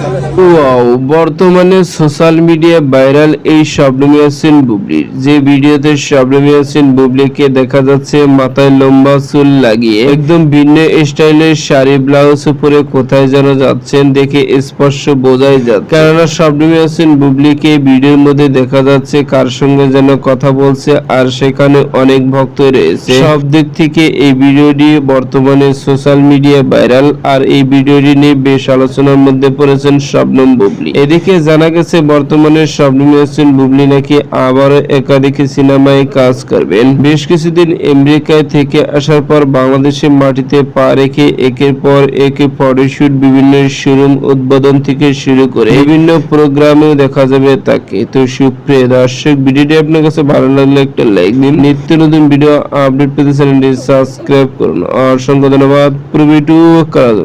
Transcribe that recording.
Wow বর্তমানে social media viral এই শবনম ইয়াসিন বুবলির যে ভিডিওতে শবনম বুবলিকে দেখা যাচ্ছে, মাথায় লম্বা চুল লাগিয়ে, একদম ভিন্ন স্টাইলের শাড়ি ব্লাউজ উপরে কোথায় যেন যাচ্ছেন দেখে স্পষ্ট বোঝাই যাচ্ছে। কেননা শবনম ইয়াসিন বুবলিকে ভিডিওর মধ্যে দেখা যাচ্ছে, কার সঙ্গে যেন কথা বলছে, আর সেখানে অনেক ভক্ত রয়েছে। সব দিক থেকে এই ভিডিওটি বর্তমানে সোশ্যাল মিডিয়া ভাইরাল আর এই ভিডিওটি নিয়ে বেশ আলোচনার মধ্যে পড়েছেন শবনম বুবলি। এদিকে জানা গেছে, বর্তমানে শবনম ইয়াসিন বুবলি নাকি আবারও একাধিক সিনেমায় কাজ করবেন। বেশ কিছুদিন আমেরিকায় থেকে আসার পর বাংলাদেশের মাটিতে পা রেখে একের পর এক ফটোশুট, বিভিন্ন শোরুম উদ্বোধন থেকে শুরু করে বিভিন্ন প্রোগ্রামেও দেখা যাবে তাকে। তো সুপ্রিয় দর্শক, ভিডিওটি আপনার কাছে ভালো লাগলে একটা লাইক দিন। নিত্য নতুন ভিডিও আপডেট পেতে চ্যানেলটি সাবস্ক্রাইব করুন। অসংখ্য ধন্যবাদ। প্রবিটু কাজ